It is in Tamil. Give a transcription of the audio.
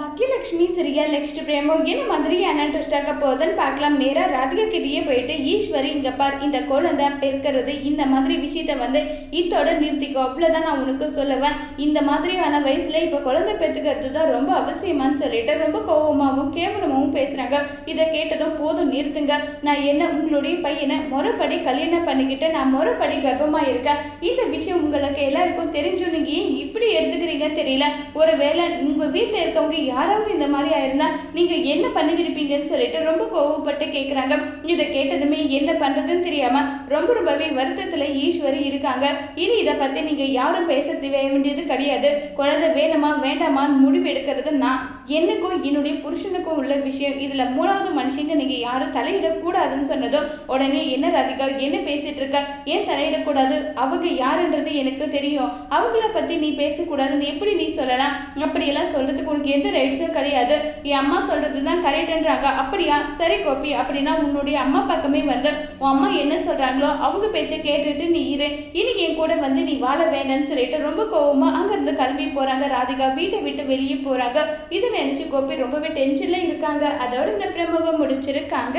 பாக்கியலக்ஷ்மி சீரியல் நெக்ஸ்ட் பிரேமோ என்ன மாதிரியான ட்விஸ்ட் ஆக போகுதுன்னு பார்க்கலாம் நேராக ராதிகா கிட்டேயே போயிட்டு ஈஸ்வரி இங்கே பார் இந்த குழந்தை பிறக்கிறது இந்த மாதிரி விஷயத்த வந்து இத்தோட நிறுத்திக்கோ. அவ்வளோதான் நான் உனக்கு சொல்லுவேன். இந்த மாதிரியான வயசில் இப்போ குழந்தை பெற்றுக்கிறது தான் ரொம்ப அவசியமான்னு சொல்லிட்டு ரொம்ப கோபமாகவும் கேவலமாகவும் பேசுகிறாங்க இதை கேட்டதும் போதும் நிறுத்துங்க. நான் என்ன உங்களுடைய பையனை முறைப்படி கல்யாணம் பண்ணிக்கிட்டு நான் முறைப்படி கர்ப்பமாக இருக்கேன் இந்த விஷயம் உங்களுக்கு எல்லாருக்கும் தெரிஞ்சும் நீங்கள் ஏன் இப்படி எடுத்துக்கிறீங்க தெரியல. ஒருவேளை உங்க வீட்டுல இருக்கவங்க யாராவது இந்த மாதிரி ஆயிருந்தா நீங்க என்ன பண்ணிவிருப்பீங்கன்னு சொல்லிட்டு ரொம்ப கோவப்பட்டு கேக்குறாங்க. இதை கேட்டதுமே என்ன பண்றதுன்னு தெரியாம ரொம்ப ரொம்பவே வருத்தத்துல ஈஸ்வரி இருக்காங்க. இனி இதை பத்தி நீங்க யாரும் பேச வேண்டியது கிடையாது. குழந்தை வேணுமா வேண்டாமான்னு முடிவு எடுக்கிறது நான். எனக்கும் என்னுடைய புருஷனுக்கும் உள்ள விஷயம். இதுல மூணாவது மனுஷங்க நீங்க யாரும் தலையிடக்கூடாதுன்னு சொன்னதும் உடனே என்ன ராதிகா என்ன பேசிட்டு இருக்க? ஏன் தலையிடக்கூடாது? அவங்க யாருன்றது எனக்கு தெரியும். அவங்கள பத்தி நீ பேசக்கூடாதுன்னு எப்படி நீ சொல்லலாம்? அப்படியெல்லாம் சொல்றதுக்கு உனக்கு எந்த ரைட்ஸும் கிடையாது. என் அம்மா சொல்றது தான் கரெக்டுன்றாங்க அப்படியா? சரி கோபி. அப்படின்னா உன்னுடைய அம்மா பக்கமே வந்து உன் அம்மா என்ன சொல்றாங்களோ அவங்க பேச்சை கேட்டுட்டு நீ இரு. இனி என் கூட வந்து நீ வாழ வேண்டாம்னு சொல்லிட்டு ரொம்ப கோவமா அங்கிருந்து கிளம்பி போறாங்க. ராதிகா வீட்டை விட்டு வெளியே போறாங்க. இதை நினைச்சு கோபி ரொம்பவே டென்ஷன்ல இருக்காங்க. அதோட இந்த பிரமவை முடிச்சிருக்காங்க.